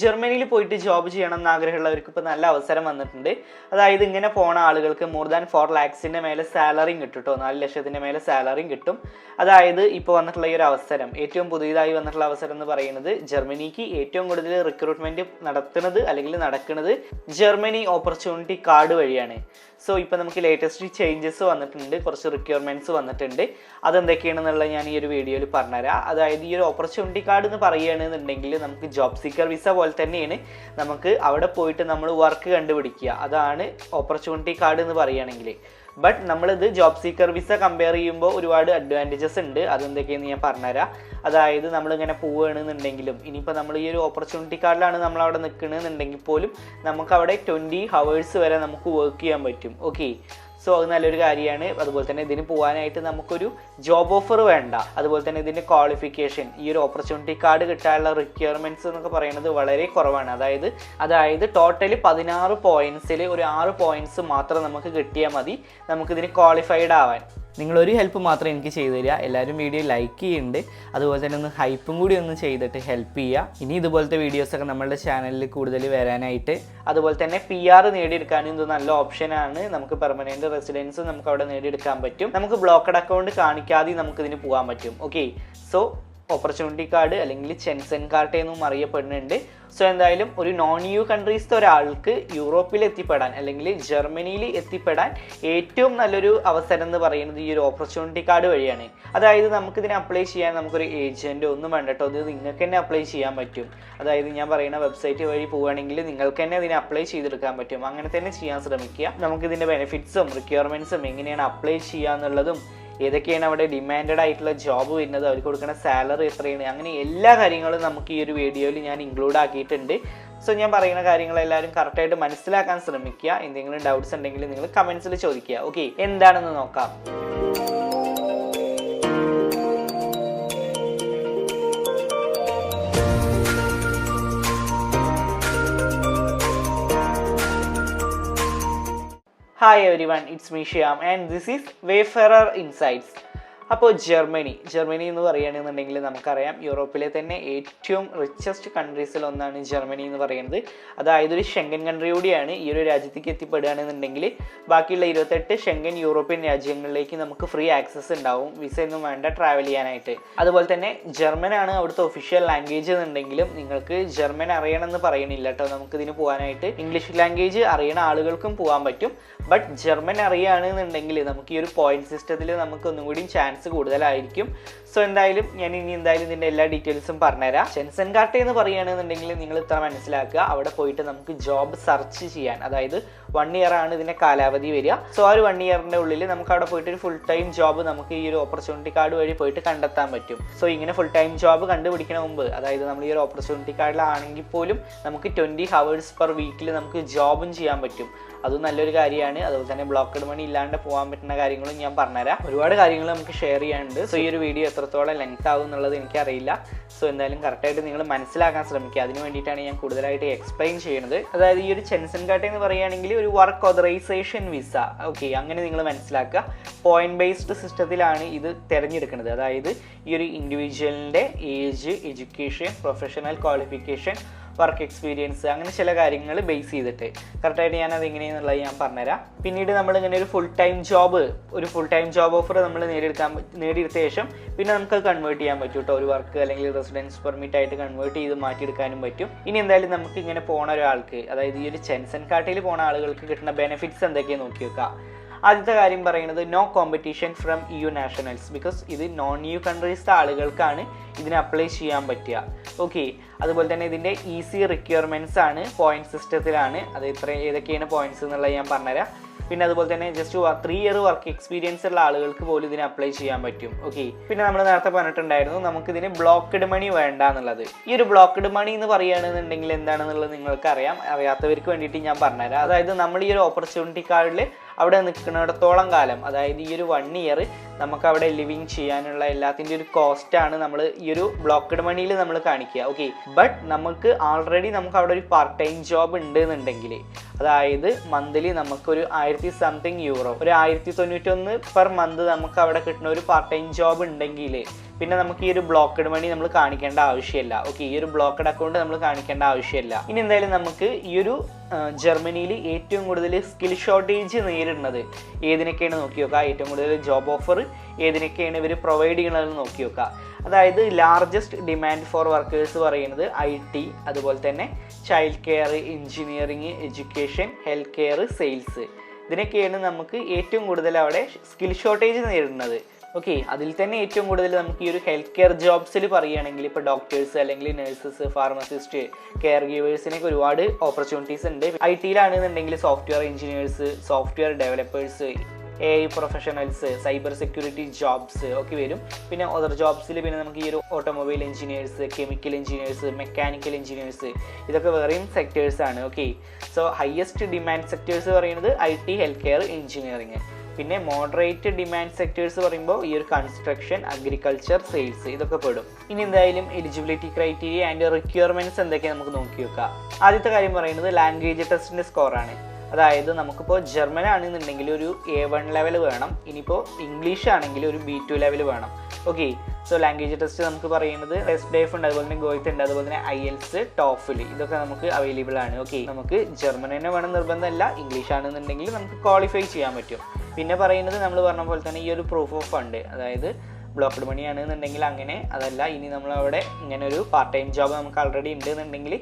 ജർമ്മനിയിൽ പോയിട്ട് ജോബ് ചെയ്യണം എന്ന് ആഗ്രഹമുള്ളവർക്ക് ഇപ്പോൾ നല്ല അവസരം വന്നിട്ടുണ്ട്. അതായത് ഇങ്ങനെ പോണ ആളുകൾക്ക് മോർ ദാൻ ഫോർ ലാക്സിന്റെ മേലെ സാലറിയും കിട്ടും കേട്ടോ നാല് ലക്ഷത്തിന്റെ മേലെ സാലറിയും കിട്ടും. അതായത് ഇപ്പോൾ വന്നിട്ടുള്ള ഈ ഒരു അവസരം. ഏറ്റവും പുതിയതായി വന്നിട്ടുള്ള അവസരം എന്ന് പറയുന്നത് ജർമ്മനിക്ക് ഏറ്റവും കൂടുതൽ റിക്രൂട്ട്മെന്റ് നടത്തുന്നത് അല്ലെങ്കിൽ നടക്കുന്നത് ജർമ്മനി ഓപ്പർച്യൂണിറ്റി കാർഡ് വഴിയാണ്. സോ ഇപ്പോൾ നമുക്ക് ലേറ്റസ്റ്റ് ചേഞ്ചസ് വന്നിട്ടുണ്ട്. കുറച്ച് റിക്വയർമെന്റ്സ് വന്നിട്ടുണ്ട്. അതെന്തൊക്കെയാണെന്നുള്ളത് ഞാൻ ഈ ഒരു വീഡിയോയിൽ പറഞ്ഞുതരാം. അതായത് ഈ ഒരു ഓപ്പർച്യൂണിറ്റി കാർഡ് എന്ന് പറയുകയാണെന്നുണ്ടെങ്കിൽ നമുക്ക് ജോബ് സീക്കർ വിസ പോലെ തന്നെയാണ് നമുക്ക് അവിടെ പോയിട്ട് നമ്മൾ വർക്ക് കണ്ടുപിടിക്കുക. അതാണ് ഓപ്പർച്യൂണിറ്റി കാർഡ് എന്ന് പറയുകയാണെങ്കിൽ. ബട്ട് നമ്മളിത് ജോബ് സീക്കർ വിസ കമ്പയർ ചെയ്യുമ്പോൾ ഒരുപാട് അഡ്വാന്റേജസ് ഉണ്ട്. അതെന്തൊക്കെയെന്ന് ഞാൻ പറഞ്ഞുതരാം. അതായത് നമ്മളിങ്ങനെ പോവുകയാണെന്നുണ്ടെങ്കിലും ഇനിയിപ്പോൾ നമ്മൾ ഈ ഒരു ഓപ്പർച്യൂണിറ്റി കാർഡിലാണ് നമ്മൾ അവിടെ നിൽക്കണമെന്നുണ്ടെങ്കിൽ പോലും നമുക്ക് അവിടെ ട്വന്റി ഹവേഴ്സ് വരെ നമുക്ക് വർക്ക് ചെയ്യാൻ പറ്റും. ഓക്കെ സോ അത് നല്ലൊരു കാര്യമാണ്. അതുപോലെ തന്നെ ഇതിന് പോകാനായിട്ട് നമുക്കൊരു ജോബ് ഓഫർ വേണ്ട. അതുപോലെ തന്നെ ഇതിന്റെ ക്വാളിഫിക്കേഷൻ ഈ ഒരു ഓപ്പർച്യൂണിറ്റി കാർഡ് കിട്ടാനുള്ള റിക്വയർമെന്റ്സ് എന്നൊക്കെ പറയുന്നത് വളരെ കുറവാണ്. അതായത് അതായത് ടോട്ടലി പതിനാറ് പോയിന്റ്സിൽ ഒരു ആറ് പോയിന്റ്സ് മാത്രം നമുക്ക് കിട്ടിയാൽ മതി. നമുക്കിതിന് ക്വാളിഫൈഡ് ആവാൻ. നിങ്ങളൊരു ഹെൽപ്പ് മാത്രം എനിക്ക് ചെയ്തു തരിക. എല്ലാവരും വീഡിയോ ലൈക്ക് ചെയ്യുന്നുണ്ട്. അതുപോലെ തന്നെ ഒന്ന് ഹൈപ്പും കൂടി ഒന്ന് ചെയ്തിട്ട് ഹെൽപ്പ് ചെയ്യുക. ഇനി ഇതുപോലത്തെ വീഡിയോസൊക്കെ നമ്മളുടെ ചാനലിൽ കൂടുതൽ വരാനായിട്ട് അതുപോലെ തന്നെ പി ആർ നേടിയെടുക്കാനും ഇത് നല്ല ഓപ്ഷനാണ് നമുക്ക് പെർമനന്റ് റെസിഡൻസ് നമുക്ക് അവിടെ നേടിയെടുക്കാൻ പറ്റും. നമുക്ക് ബ്ലോക്കഡ് അക്കൗണ്ട് കാണിക്കാതെ നമുക്ക് ഇതിന് പോകാൻ പറ്റും. ഓക്കെ സോ ഓപ്പർച്യൂണിറ്റി കാർഡ് അല്ലെങ്കിൽ ചെൻസൻ കാർട്ട് എന്നും അറിയപ്പെടുന്നുണ്ട്. സോ എന്തായാലും ഒരു നോൺ യു കൺട്രീസിലെ ഒരാൾക്ക് യൂറോപ്പിൽ എത്തിപ്പെടാൻ അല്ലെങ്കിൽ ജർമ്മനിയിൽ എത്തിപ്പെടാൻ ഏറ്റവും നല്ലൊരു അവസരം എന്ന് പറയുന്നത് ഈ ഒരു ഓപ്പർച്യൂണിറ്റി കാർഡ് വഴിയാണ്. അതായത് നമുക്കിതിനെ അപ്ലൈ ചെയ്യാൻ നമുക്കൊരു ഏജന്റ് ഒന്നും വേണ്ട കേട്ടോ. ഇത് നിങ്ങൾക്ക് തന്നെ അപ്ലൈ ചെയ്യാൻ പറ്റും. അതായത് ഞാൻ പറയുന്ന വെബ്സൈറ്റ് വഴി പോവുകയാണെങ്കിൽ നിങ്ങൾക്ക് തന്നെ ഇതിനെ അപ്ലൈ ചെയ്തെടുക്കാൻ പറ്റും. അങ്ങനെ തന്നെ ചെയ്യാൻ ശ്രമിക്കുക. നമുക്കിതിന്റെ ബെനിഫിറ്റ്സും റിക്വയർമെന്റ്സും എങ്ങനെയാണ് അപ്ലൈ ചെയ്യുക എന്നുള്ളതും ഏതൊക്കെയാണ് അവിടെ ഡിമാൻഡഡ് ആയിട്ടുള്ള ജോബ് വരുന്നത്? അവർക്ക് കൊടുക്കുന്ന സാലറി എത്രയാണ്? അങ്ങനെ എല്ലാ കാര്യങ്ങളും നമുക്ക് ഈ ഒരു വീഡിയോയിൽ ഞാൻ ഇൻക്ലൂഡ് ആക്കിയിട്ടുണ്ട്. സോ ഞാൻ പറയുന്ന കാര്യങ്ങൾ എല്ലാവരും കറക്റ്റായിട്ട് മനസ്സിലാക്കാൻ ശ്രമിക്കുക. എന്തെങ്കിലും ഡൗട്ട്സ് ഉണ്ടെങ്കിൽ നിങ്ങൾ കമൻസിൽ ചോദിക്കുക. ഓക്കെ എന്താണെന്ന് നോക്കാം. Hi everyone, it's me Shyam and this is Wayfarer Insights. അപ്പോൾ ജർമ്മനി ജർമ്മനി എന്ന് പറയുകയാണെന്നുണ്ടെങ്കിൽ നമുക്കറിയാം യൂറോപ്പിലെ തന്നെ ഏറ്റവും റിച്ചസ്റ്റ് കൺട്രീസിൽ ഒന്നാണ് ജർമ്മനി എന്ന് പറയുന്നത്. അതായത് ഒരു ഷെങ്കൻ കൺട്രി കൂടിയാണ് ഈ ഒരു രാജ്യത്തേക്ക് എത്തിപ്പെടുകയാണെന്നുണ്ടെങ്കിൽ ബാക്കിയുള്ള ഇരുപത്തെട്ട് ഷെങ്കൻ യൂറോപ്യൻ രാജ്യങ്ങളിലേക്ക് നമുക്ക് ഫ്രീ ആക്സസ് ഉണ്ടാവും. വിസ ഒന്നും വേണ്ട ട്രാവൽ ചെയ്യാനായിട്ട്. അതുപോലെ തന്നെ ആണ് അവിടുത്തെ ഒഫീഷ്യൽ ലാംഗ്വേജ് എന്നുണ്ടെങ്കിലും നിങ്ങൾക്ക് ജർമ്മൻ അറിയണമെന്ന് പറയണില്ല കേട്ടോ. നമുക്ക് ഇതിന് പോകാനായിട്ട്. ഇംഗ്ലീഷ് ലാംഗ്വേജ് അറിയണ ആളുകൾക്കും പോകാൻ പറ്റും. ബട്ട് ജർമ്മൻ അറിയുകയാണെന്നുണ്ടെങ്കിൽ നമുക്ക് ഈ ഒരു പോയിന്റ് സിസ്റ്റത്തിൽ നമുക്ക് ഒന്നും കൂടി ചാൻസ് കൂടുതലായിരിക്കും. സോ എന്തായാലും ഞാൻ ഇനി എന്തായാലും ഇതിന്റെ എല്ലാ ഡീറ്റെയിൽസും പറഞ്ഞുതരാം. ഷെൻസൻ കാർട്ടേ എന്ന് പറയുകയാണെന്നുണ്ടെങ്കിൽ നിങ്ങൾ ഇത്ര മനസ്സിലാക്കുക. അവിടെ പോയിട്ട് നമുക്ക് ജോബ് സെർച്ച് ചെയ്യാൻ അതായത് വൺ ഇയർ ആണ് ഇതിന്റെ കാലാവധി വരിക. സോ ആ ഒരു വൺ ഇയറിന്റെ ഉള്ളിൽ നമുക്ക് അവിടെ പോയിട്ട് ഒരു ഫുൾ ടൈം ജോബ് നമുക്ക് ഈ ഒരു ഓപ്പർച്യൂണിറ്റി കാർഡ് വഴി പോയിട്ട് കണ്ടെത്താൻ പറ്റും. സോ ഇങ്ങനെ ഫുൾ ടൈം ജോബ് കണ്ടുപിടിക്കണ മുമ്പ് അതായത് നമ്മൾ ഈ ഒരു ഓപ്പർച്യൂണിറ്റി കാർഡിലാണെങ്കിൽ പോലും നമുക്ക് ട്വന്റി ഹവേഴ്സ് പെർ വീക്കിൽ നമുക്ക് ജോബും ചെയ്യാൻ പറ്റും. അതും നല്ലൊരു കാര്യമാണ്. അതുപോലെ തന്നെ ബ്ലോക്കഡ് മണി ഇല്ലാണ്ട് പോകാൻ പറ്റുന്ന കാര്യങ്ങളും ഞാൻ പറഞ്ഞുതരാം. ഒരുപാട് കാര്യങ്ങൾ നമുക്ക് ഷെയർ ചെയ്യാനുണ്ട്. സോ ഈ ഒരു വീഡിയോ എത്രത്തോളം ലെങ്ത് ആവും എന്നുള്ളത് എനിക്കറിയില്ല. സോ എന്തായാലും കറക്റ്റായിട്ട് നിങ്ങൾ മനസ്സിലാക്കാൻ ശ്രമിക്കുക. അതിന് വേണ്ടിയിട്ടാണ് ഞാൻ കൂടുതലായിട്ട് എക്സ്പ്ലെയിൻ ചെയ്യുന്നത് അതായത് ഈ ഒരു ചെൻസൻ കാട്ടെന്ന് പറയുകയാണെങ്കിൽ ഒരു വർക്ക് ഓതറൈസേഷൻ വിസ ഓക്കെ അങ്ങനെ നിങ്ങൾ മനസ്സിലാക്കുക. പോയിന്റ് ബേസ്ഡ് സിസ്റ്റത്തിലാണ് ഇത് തിരഞ്ഞെടുക്കുന്നത്. അതായത് ഈ ഒരു ഇൻഡിവിജ്വലിന്റെ age education professional qualification work experience അങ്ങനെ ചില കാര്യങ്ങൾ ബേസ് ചെയ്തിട്ട്. കറക്റ്റായിട്ട് ഞാൻ അത് എങ്ങനെയെന്നുള്ളത് ഞാൻ പറഞ്ഞുതരാം. പിന്നീട് നമ്മൾ ഇങ്ങനെ ഒരു ഫുൾ ടൈം ജോബ് ഒരു ഫുൾ ടൈം ജോബ് ഓഫർ നമ്മൾ നേടിയെടുക്കാൻ നേടിയെടുത്ത ശേഷം പിന്നെ നമുക്ക് കൺവേർട്ട് ചെയ്യാൻ പറ്റും കേട്ടോ ഒരു വർക്ക് അല്ലെങ്കിൽ റെസിഡൻസ് പെർമിറ്റ് ആയിട്ട് കൺവേർട്ട് ചെയ്ത് മാറ്റിയെടുക്കാനും പറ്റും. ഇനി എന്തായാലും നമുക്ക് ഇങ്ങനെ പോണ ഒരാൾക്ക് അതായത് ഈ ഒരു ചെൻസൻ കാർട്ടിൽ പോണ ആളുകൾക്ക് കിട്ടുന്ന ബെനിഫിറ്റ്സ് എന്തൊക്കെയാണ് നോക്കി വെക്കാം. ആദ്യത്തെ കാര്യം പറയുന്നത് no competition from EU nationals because ഇത് നോൺ യു കൺട്രീസിലെ ആളുകൾക്കാണ് ഇതിന് അപ്ലൈ ചെയ്യാൻ പറ്റുക. ഓക്കെ അതുപോലെ തന്നെ ഇതിന്റെ ഈസി റിക്വയർമെന്റ്സ് ആണ് പോയിന്റ് സിസ്റ്റത്തിലാണ് അത് ഇത്ര ഏതൊക്കെയാണ് പോയിന്റ്സ് എന്നുള്ളത് ഞാൻ പറഞ്ഞുതരാം. പിന്നെ അതുപോലെ തന്നെ just three year work experience ഉള്ള ആളുകൾക്ക് പോലും ഇതിന് അപ്ലൈ ചെയ്യാൻ പറ്റും. ഓക്കെ പിന്നെ നമ്മൾ നേരത്തെ പറഞ്ഞിട്ടുണ്ടായിരുന്നു നമുക്ക് ഇതിന് ബ്ലോക്കഡ് മണി വേണ്ട എന്നുള്ളത്. ഈ ഒരു ബ്ലോക്കഡ് മണി എന്ന് പറയുകയാണെന്നുണ്ടെങ്കിൽ എന്താണെന്നുള്ളത് നിങ്ങൾക്ക് അറിയാം അറിയാത്തവർക്ക് വേണ്ടിയിട്ട് ഞാൻ പറഞ്ഞുതരാം. അതായത് നമ്മൾ ഈ ഒരു ഓപ്പർച്യൂണിറ്റി കാർഡിൽ അവിടെ നിൽക്കുന്നിടത്തോളം കാലം അതായത് ഈ ഒരു വൺ ഇയർ നമുക്ക് അവിടെ ലിവിങ് ചെയ്യാനുള്ള എല്ലാത്തിന്റെ ഒരു കോസ്റ്റാണ് നമ്മൾ ഈ ഒരു ബ്ലോക്കഡ് മണിയിൽ നമ്മൾ കാണിക്കുക. ഓക്കെ ബട്ട് നമുക്ക് ആൾറെഡി നമുക്ക് അവിടെ ഒരു പാർട്ട് ടൈം ജോബ് ഉണ്ട് എന്നുണ്ടെങ്കിൽ അതായത് മന്ത്ലി നമുക്കൊരു ആയിരത്തി സംതിങ് യൂറോ ഒരു ആയിരത്തി തൊണ്ണൂറ്റൊന്ന് പെർ മന്ത് നമുക്ക് അവിടെ കിട്ടുന്ന ഒരു പാർട്ട് ടൈം ജോബ് ഉണ്ടെങ്കിൽ പിന്നെ നമുക്ക് ഈ ഒരു ബ്ലോക്കഡ് മണി നമ്മൾ കാണിക്കേണ്ട ആവശ്യമില്ല. ഓക്കെ ഈ ഒരു ബ്ലോക്കഡ് അക്കൗണ്ട് നമ്മൾ കാണിക്കേണ്ട ആവശ്യമില്ല. ഇനി എന്തായാലും നമുക്ക് ഈ ഒരു ജർമ്മനിയിൽ ഏറ്റവും കൂടുതൽ സ്കിൽ ഷോർട്ടേജ് നേരിടുന്നത് ഏതിനൊക്കെയാണ് നോക്കി നോക്കുക? ഏറ്റവും കൂടുതൽ ജോബ് ഓഫർ ഏതിനൊക്കെയാണ് ഇവർ പ്രൊവൈഡ് ചെയ്യണതെന്ന് നോക്കി നോക്കുക അതായത് ലാർജസ്റ്റ് ഡിമാൻഡ് ഫോർ വർക്കേഴ്സ് പറയുന്നത് ഐ ടി അതുപോലെ തന്നെ child care engineering education health care sales ഇതിനൊക്കെയാണ് നമുക്ക് ഏറ്റവും കൂടുതൽ അവിടെ സ്കിൽ ഷോർട്ടേജ് നേരിടുന്നത്. ഓക്കെ അതിൽ തന്നെ ഏറ്റവും കൂടുതൽ നമുക്ക് ഈ ഒരു ഹെൽത്ത് കെയർ ജോബ്സിൽ പറയുകയാണെങ്കിൽ ഇപ്പോൾ ഡോക്ടേഴ്സ് അല്ലെങ്കിൽ നഴ്സസ് ഫാർമസിസ്റ്റ് കെയർ ഗീവേഴ്സിനൊക്കെ ഒരുപാട് ഓപ്പർച്യൂണിറ്റീസ് ഉണ്ട്. I ടിയിലാണെന്നുണ്ടെങ്കിൽ software engineers software developers A I professionals cyber security jobs ഒക്കെ വരും. പിന്നെ അതർ ജോബ്സിൽ പിന്നെ നമുക്ക് ഈ ഒരു automobile engineers chemical engineers mechanical engineers ഇതൊക്കെ വേറെയും സെക്ടേഴ്സ് ആണ് okay so highest demand sectors പറയുന്നത് I T health care engineering പിന്നെ മോഡറേറ്റ് ഡിമാൻഡ് സെക്ടേഴ്സ് പറയുമ്പോൾ ഈ ഒരു കൺസ്ട്രക്ഷൻ അഗ്രികൾച്ചർ സെയിൽസ് ഇതൊക്കെ പെടും. ഇനി എന്തായാലും എലിജിബിലിറ്റി ക്രൈറ്റീരിയ ആൻഡ് റിക്വയർമെന്റ്സ് എന്തൊക്കെയാണ് നമുക്ക് നോക്കി വെക്കാം. ആദ്യത്തെ കാര്യം പറയുന്നത് ലാംഗ്വേജ് ടെസ്റ്റിന്റെ സ്കോറാണ് അതായത് നമുക്കിപ്പോൾ ജർമ്മൻ ആണെന്നുണ്ടെങ്കിൽ ഒരു എ വൺ ലെവൽ വേണം. ഇനിയിപ്പോൾ ഇംഗ്ലീഷ് ആണെങ്കിൽ ഒരു ബി ടു ലെവൽ വേണം. ഓക്കെ സോ ലാംഗ്വേജ് ടെസ്റ്റ് നമുക്ക് പറയുന്നത് ടെസ്റ്റ് ഡേഫ് ഉണ്ട് അതുപോലെ തന്നെ ഗോയ്ത്ത് ഉണ്ട് അതുപോലെ തന്നെ ഐ എൽസ് ടോഫിൽ ഇതൊക്കെ നമുക്ക് അവൈലബിൾ ആണ്. ഓക്കെ നമുക്ക് ജർമ്മൻ തന്നെ വേണം നിർബന്ധമല്ല ഇംഗ്ലീഷ് ആണെന്നുണ്ടെങ്കിൽ നമുക്ക് ക്വാളിഫൈ ചെയ്യാൻ പറ്റും. പിന്നെ പറയുന്നത് നമ്മൾ പറഞ്ഞ പോലെ തന്നെ ഈ ഒരു പ്രൂഫ് ഓഫ് ഫണ്ട് അതായത് ബ്ലോക്ക്ഡ് മണി ആണെന്നുണ്ടെങ്കിൽ അങ്ങനെ അതല്ല ഇനി നമ്മൾ അവിടെ ഇങ്ങനെ ഒരു പാർട്ട് ടൈം ജോബ് നമുക്ക് ആൾറെഡി ഉണ്ട് എന്നുണ്ടെങ്കിൽ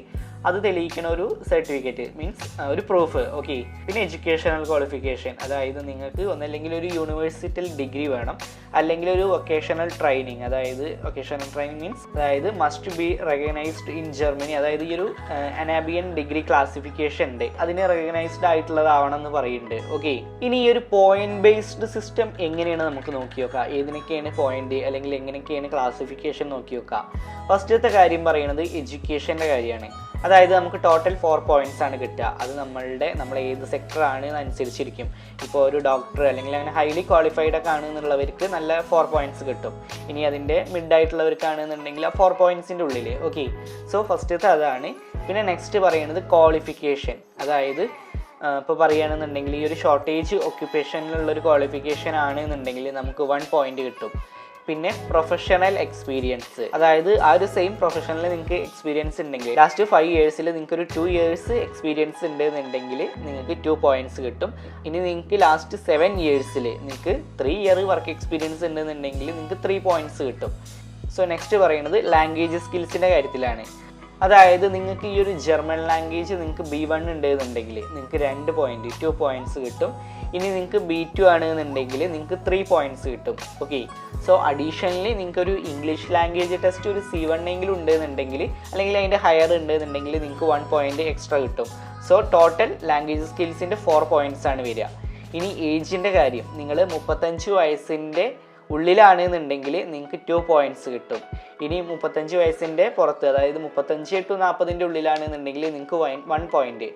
അത് തെളിയിക്കുന്ന ഒരു സർട്ടിഫിക്കറ്റ് മീൻസ് ഒരു പ്രൂഫ് ഓക്കെ പിന്നെ എഡ്യൂക്കേഷണൽ ക്വാളിഫിക്കേഷൻ അതായത് നിങ്ങൾക്ക് ഒന്നല്ലെങ്കിൽ ഒരു യൂണിവേഴ്സിറ്റൽ ഡിഗ്രി വേണം. അല്ലെങ്കിൽ ഒരു വൊക്കേഷണൽ ട്രെയിനിങ് അതായത് വൊക്കേഷണൽ ട്രെയിനിങ് മീൻസ് അതായത് must be recognised in Germany അതായത് ഈ ഒരു അനാബിയൻ ഡിഗ്രി ക്ലാസിഫിക്കേഷൻ ഉണ്ട്. അതിന് റെക്കഗ്നൈസ്ഡ് ആയിട്ടുള്ളതാവണം എന്ന് പറയുന്നുണ്ട്. ഓക്കെ ഇനി ഈ ഒരു പോയിന്റ് ബേസ്ഡ് സിസ്റ്റം എങ്ങനെയാണ് നമുക്ക് നോക്കി നോക്കാം ഏതിനൊക്കെയാണ് പോയിന്റ് അല്ലെങ്കിൽ എങ്ങനെയൊക്കെയാണ് ക്ലാസിഫിക്കേഷൻ നോക്കി നോക്കാം ഫസ്റ്റത്തെ കാര്യം പറയുന്നത് എഡ്യൂക്കേഷന്റെ കാര്യമാണ്. അതായത് നമുക്ക് ടോട്ടൽ ഫോർ പോയിന്റ്സ് ആണ് കിട്ടുക. അത് നമ്മളുടെ നമ്മൾ ഏത് സെക്ടർ ആണ് അനുസരിച്ചിരിക്കും ഇപ്പോൾ ഒരു ഡോക്ടർ അല്ലെങ്കിൽ അങ്ങനെ ഹൈലി ക്വാളിഫൈഡ് ഒക്കെ ആണെന്നുള്ളവർക്ക് നല്ല ഫോർ പോയിന്റ്സ് കിട്ടും. ഇനി അതിന്റെ മിഡ് ആയിട്ടുള്ളവർക്കാണെന്നുണ്ടെങ്കിൽ ആ ഫോർ പോയിന്റ്സിന്റെ ഉള്ളിൽ ഓക്കെ സോ ഫസ്റ്റത്തെ അതാണ്. പിന്നെ നെക്സ്റ്റ് പറയുന്നത് ക്വാളിഫിക്കേഷൻ അതായത് ഇപ്പോൾ പറയുകയാണെന്നുണ്ടെങ്കിൽ ഈ ഒരു ഷോർട്ടേജ് ഒക്യുപ്പേഷനിലുള്ള ഒരു ക്വാളിഫിക്കേഷൻ ആണെന്നുണ്ടെങ്കിൽ നമുക്ക് വൺ പോയിന്റ് കിട്ടും. പിന്നെ പ്രൊഫഷണൽ എക്സ്പീരിയൻസ് അതായത് ആ ഒരു സെയിം പ്രൊഫഷനിൽ നിങ്ങൾക്ക് എക്സ്പീരിയൻസ് ഉണ്ടെങ്കിൽ ലാസ്റ്റ് ഫൈവ് ഇയേഴ്സിൽ നിങ്ങൾക്ക് ഒരു ടു ഇയേഴ്സ് എക്സ്പീരിയൻസ് ഉണ്ട് എന്നുണ്ടെങ്കിൽ നിങ്ങൾക്ക് ടു പോയിന്റ്സ് കിട്ടും. ഇനി നിങ്ങൾക്ക് ലാസ്റ്റ് സെവൻ ഇയേഴ്സിൽ നിങ്ങൾക്ക് ത്രീ ഇയർ വർക്ക് എക്സ്പീരിയൻസ് ഉണ്ടെന്നുണ്ടെങ്കിൽ നിങ്ങൾക്ക് ത്രീ പോയിന്റ്സ് കിട്ടും. സോ നെക്സ്റ്റ് പറയുന്നത് ലാംഗ്വേജ് സ്കിൽസിന്റെ കാര്യത്തിലാണ്. അതായത് നിങ്ങൾക്ക് ഈ ഒരു ജർമ്മൻ ലാംഗ്വേജ് നിങ്ങൾക്ക് ബി വൺ ഉണ്ടെന്നുണ്ടെങ്കിൽ നിങ്ങൾക്ക് രണ്ട് പോയിന്റ് ടു പോയിന്റ്സ് കിട്ടും. ഇനി നിങ്ങൾക്ക് ബി ടു ആണ് എന്നുണ്ടെങ്കിൽ നിങ്ങൾക്ക് ത്രീ പോയിന്റ്സ് കിട്ടും. ഓക്കെ സോ അഡീഷണലി നിങ്ങൾക്ക് ഒരു ഇംഗ്ലീഷ് ലാംഗ്വേജ് ടെസ്റ്റ് ഒരു സി വൺ എങ്കിലും ഉണ്ടെന്നുണ്ടെങ്കിൽ അല്ലെങ്കിൽ അതിന്റെ ഹയർ ഉണ്ടെന്നുണ്ടെങ്കിൽ നിങ്ങൾക്ക് വൺ പോയിന്റ് എക്സ്ട്രാ കിട്ടും. സോ ടോട്ടൽ ലാംഗ്വേജ് സ്കിൽസിന്റെ ഫോർ പോയിന്റ്സ് ആണ് വരിക. ഇനി ഏജിന്റെ കാര്യം. നിങ്ങൾ മുപ്പത്തഞ്ച് വയസ്സിന്റെ ഉള്ളിലാണ് എന്നുണ്ടെങ്കിൽ നിങ്ങൾക്ക് ടു പോയിന്റ്സ് കിട്ടും. ഇനി മുപ്പത്തഞ്ച് വയസ്സിന്റെ പുറത്ത് അതായത് മുപ്പത്തഞ്ച് ടു നാൽപ്പതിന്റെ ഉള്ളിലാണ് എന്നുണ്ടെങ്കിൽ നിങ്ങൾക്ക് one point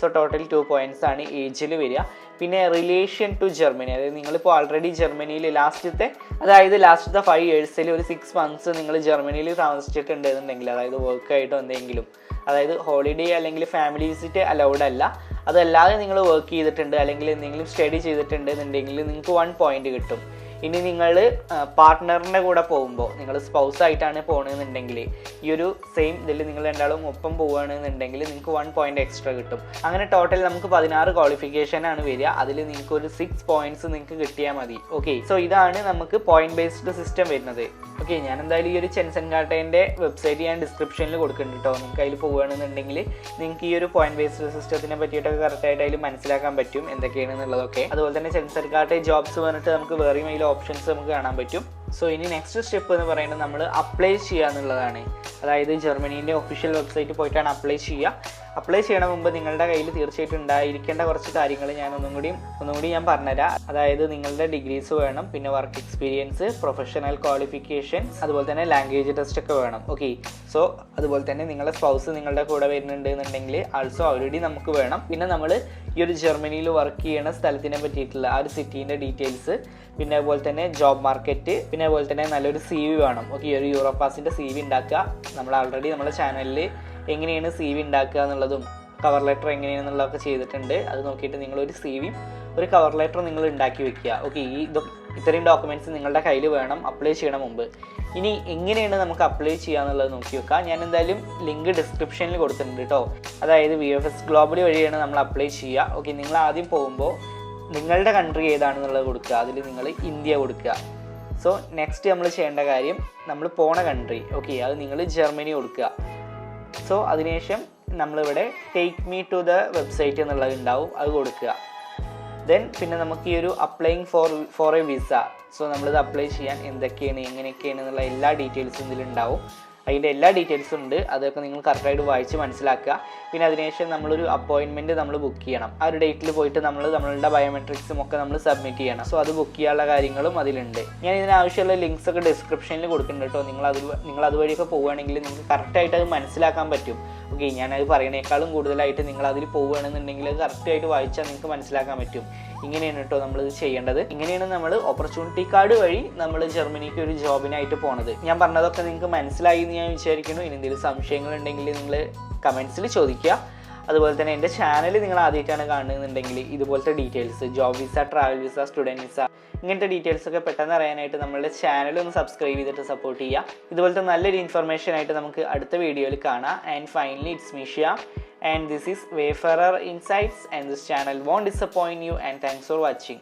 so total two points ആണ് ഏജിൽ വരിക. പിന്നെ റിലേഷൻ ടു ജർമ്മനി അതായത് നിങ്ങളിപ്പോൾ ഓൾറെഡി ജർമ്മനിയിൽ ലാസ്റ്റത്തെ അതായത് ലാസ്റ്റത്തെ ഫൈവ് ഇയേഴ്സിൽ ഒരു സിക്സ് മന്ത്സ് നിങ്ങൾ ജർമ്മനിയിൽ താമസിച്ചിട്ടുണ്ട് എന്നുണ്ടെങ്കിൽ അതായത് വർക്കായിട്ടോ എന്തെങ്കിലും അതായത് ഹോളിഡേ അല്ലെങ്കിൽ ഫാമിലി വിസിറ്റ് അലൗഡ് അല്ല. അതല്ലാതെ നിങ്ങൾ വർക്ക് ചെയ്തിട്ടുണ്ട് അല്ലെങ്കിൽ എന്തെങ്കിലും സ്റ്റഡി ചെയ്തിട്ടുണ്ട് എന്നുണ്ടെങ്കിൽ നിങ്ങൾക്ക് വൺ പോയിന്റ് കിട്ടും. ഇനി നിങ്ങൾ പാർട്ട്ണറിന്റെ കൂടെ പോകുമ്പോൾ നിങ്ങൾ സ്പൗസായിട്ടാണ് പോകണമെന്നുണ്ടെങ്കിൽ ഈ ഒരു സെയിം ഇതിൽ നിങ്ങൾ രണ്ടാളും ഒപ്പം പോവുകയാണെന്നുണ്ടെങ്കിൽ നിങ്ങൾക്ക് വൺ പോയിന്റ് എക്സ്ട്രാ കിട്ടും. അങ്ങനെ ടോട്ടൽ നമുക്ക് പതിനാറ് ക്വാളിഫിക്കേഷൻ ആണ് വരിക. അതിൽ നിങ്ങൾക്ക് ഒരു സിക്സ് പോയിന്റ്സ് നിങ്ങൾക്ക് കിട്ടിയാൽ മതി. ഓക്കെ സോ ഇതാണ് നമുക്ക് പോയിന്റ് ബേസ്ഡ് സിസ്റ്റം വരുന്നത്. ഓക്കെ ഞാൻ എന്തായാലും ഈ ഒരു ചെൻസൻ കാട്ടേന്റെ വെബ്സൈറ്റ് ഞാൻ ഡിസ്ക്രിപ്ഷനിൽ കൊടുക്കുന്നുണ്ട് കേട്ടോ നിങ്ങൾക്ക് അതിൽ പോവുകയാണെന്നുണ്ടെങ്കിൽ നിങ്ങൾക്ക് ഈ ഒരു പോയിന്റ് ബേസ്ഡ് സിസ്റ്റത്തിനെ പറ്റിയിട്ടൊക്കെ കറക്റ്റായിട്ട് അതിൽ മനസ്സിലാക്കാൻ പറ്റും എന്തൊക്കെയാണെന്നുള്ളതൊക്കെ. അതുപോലെ തന്നെ ചെൻസൻ കാട്ടെ ജോബ്സ് പറഞ്ഞിട്ട് നമുക്ക് വേറെയും അതിൽ ഓപ്ഷൻസ് നമുക്ക് കാണാൻ പറ്റും. സോ ഇനി നെക്സ്റ്റ് സ്റ്റെപ്പ് എന്ന് പറയുന്നത് നമ്മൾ അപ്ലൈ ചെയ്യുക എന്നുള്ളതാണ്. അതായത് ജർമ്മനീന്റെ ഒഫീഷ്യൽ വെബ്സൈറ്റ് പോയിട്ടാണ് അപ്ലൈ ചെയ്യുക. അപ്ലൈ ചെയ്യണ മുമ്പ് നിങ്ങളുടെ കയ്യിൽ തീർച്ചയായിട്ടും ഉണ്ടായിരിക്കേണ്ട കുറച്ച് കാര്യങ്ങൾ ഞാൻ ഒന്നും കൂടി ഒന്നും കൂടി ഞാൻ പറഞ്ഞുതരാം. അതായത് നിങ്ങളുടെ ഡിഗ്രീസ് വേണം പിന്നെ വർക്ക് എക്സ്പീരിയൻസ് പ്രൊഫഷണൽ ക്വാളിഫിക്കേഷൻ അതുപോലെ തന്നെ ലാംഗ്വേജ് ടെസ്റ്റ് ഒക്കെ വേണം. ഓക്കെ സോ അതുപോലെ തന്നെ നിങ്ങളുടെ സ്പൗസ് നിങ്ങളുടെ കൂടെ വരുന്നുണ്ട് എന്നുണ്ടെങ്കിൽ ആൾസോ ഓൾറെഡി നമുക്ക് വേണം. പിന്നെ നമ്മൾ ഈ ഒരു ജർമ്മനിയിൽ വർക്ക് ചെയ്യണ സ്ഥലത്തിനെ പറ്റിയിട്ടുള്ള ആ ഒരു സിറ്റീന്റെ ഡീറ്റെയിൽസ് പിന്നെ അതുപോലെ തന്നെ ജോബ് മാർക്കറ്റ് പിന്നെ അതുപോലെ തന്നെ നല്ലൊരു സി വി വേണം. ഓക്കെ ഈ ഒരു യൂറോപാസിന്റെ സി വി ഉണ്ടാക്കുക. നമ്മൾ ഓൾറെഡി നമ്മുടെ ചാനലിൽ എങ്ങനെയാണ് സി വി ഉണ്ടാക്കുക എന്നുള്ളതും കവർ ലെറ്റർ എങ്ങനെയാണെന്നുള്ളതൊക്കെ ചെയ്തിട്ടുണ്ട്. അത് നോക്കിയിട്ട് നിങ്ങളൊരു സി വിയും ഒരു കവർ ലെറ്റർ നിങ്ങൾ ഉണ്ടാക്കി വെക്കുക. ഓക്കെ ഈ ഇത് ഇത്രയും ഡോക്യുമെന്റ്സ് നിങ്ങളുടെ കയ്യിൽ വേണം അപ്ലൈ ചെയ്യണ മുമ്പ്. ഇനി എങ്ങനെയാണ് നമുക്ക് അപ്ലൈ ചെയ്യാന്നുള്ളത് നോക്കി വെക്കുക. ഞാൻ എന്തായാലും ലിങ്ക് ഡിസ്ക്രിപ്ഷനിൽ കൊടുത്തിട്ടുണ്ട് കേട്ടോ അതായത് വി എഫ് എസ് ഗ്ലോബൽ വഴിയാണ് നമ്മൾ അപ്ലൈ ചെയ്യുക. ഓക്കെ നിങ്ങൾ ആദ്യം പോകുമ്പോൾ നിങ്ങളുടെ കൺട്രി ഏതാണെന്നുള്ളത് കൊടുക്കുക. അതിൽ നിങ്ങൾ ഇന്ത്യ കൊടുക്കുക. സോ നെക്സ്റ്റ് നമ്മൾ ചെയ്യേണ്ട കാര്യം നമ്മൾ പോണ കൺട്രി ഓക്കെ അത് നിങ്ങൾ ജർമ്മനി കൊടുക്കുക. സോ അതിനുശേഷം നമ്മളിവിടെ take me to the website എന്നുള്ളത് ഉണ്ടാവും അത് കൊടുക്കുക. ദെൻ പിന്നെ നമുക്ക് ഈ ഒരു applying for for a visa so നമ്മളിത് അപ്ലൈ ചെയ്യാൻ എന്തൊക്കെയാണ് എങ്ങനെയൊക്കെയാണ് എന്നുള്ള എല്ലാ ഡീറ്റെയിൽസും ഇതിലുണ്ടാവും. അതിന്റെ എല്ലാ ഡീറ്റെയിൽസും ഉണ്ട്. അതൊക്കെ നിങ്ങൾ കറക്റ്റായിട്ട് വായിച്ച് മനസ്സിലാക്കുക. പിന്നെ അതിനുശേഷം നമ്മളൊരു അപ്പോയിൻമെന്റ് നമ്മൾ ബുക്ക് ചെയ്യണം. ആ ഒരു ഡേറ്റിൽ പോയിട്ട് നമ്മൾ നമ്മളുടെ ബയോമെട്രിക്സും ഒക്കെ നമ്മൾ സബ്മിറ്റ് ചെയ്യണം. സോ അത് ബുക്ക് ചെയ്യാനുള്ള കാര്യങ്ങളും അതിലുണ്ട്. ഞാൻ ഇതിനാവശ്യമുള്ള ലിങ്ക്സ് ഒക്കെ ഡിസ്ക്രിപ്ഷനിൽ കൊടുക്കുന്നുണ്ട് കേട്ടോ നിങ്ങൾ അത് നിങ്ങൾ അതുവഴിയൊക്കെ പോവുകയാണെങ്കിൽ നിങ്ങൾക്ക് കറക്റ്റായിട്ട് അത് മനസ്സിലാക്കാൻ പറ്റും. ഓക്കെ ഞാനത് പറയണേക്കാളും കൂടുതലായിട്ട് നിങ്ങൾ അതിൽ പോവുകയാണെന്നുണ്ടെങ്കിൽ അത് കറക്റ്റായിട്ട് വായിച്ചാൽ നിങ്ങൾക്ക് മനസ്സിലാക്കാൻ പറ്റും. ഇങ്ങനെയാണ് കേട്ടോ നമ്മൾ ഇത് ചെയ്യേണ്ടത്. ഇങ്ങനെയാണ് നമ്മൾ ഓപ്പർച്യൂണിറ്റി കാർഡ് വഴി നമ്മൾ ജർമ്മനിക്ക് ഒരു ജോബിനായിട്ട് പോണത്. ഞാൻ പറഞ്ഞതൊക്കെ നിങ്ങൾക്ക് മനസ്സിലായി എന്ന് ഞാൻ വിചാരിക്കുന്നു. ഇനി എന്തെങ്കിലും സംശയങ്ങൾ ഉണ്ടെങ്കിൽ നിങ്ങൾ കമൻസിൽ ചോദിക്കുക. അതുപോലെ തന്നെ എന്റെ ചാനൽ നിങ്ങൾ ആദ്യമായിട്ടാണ് കാണുന്നുണ്ടെങ്കിൽ ഇതുപോലത്തെ details job visa travel visa student visa ഇങ്ങനത്തെ ഡീറ്റെയിൽസ് ഒക്കെ പെട്ടെന്ന് അറിയാനായിട്ട് നമ്മളുടെ ചാനൽ ഒന്ന് സബ്സ്ക്രൈബ് ചെയ്തിട്ട് സപ്പോർട്ട് ചെയ്യുക. ഇതുപോലത്തെ നല്ലൊരു ഇൻഫർമേഷൻ ആയിട്ട് നമുക്ക് അടുത്ത വീഡിയോയിൽ കാണാം. ആൻഡ് ഫൈനലി ഇറ്റ്സ് മീഷ്യ and this is Wayfarer Insights and this channel won't disappoint you and thanks for watching.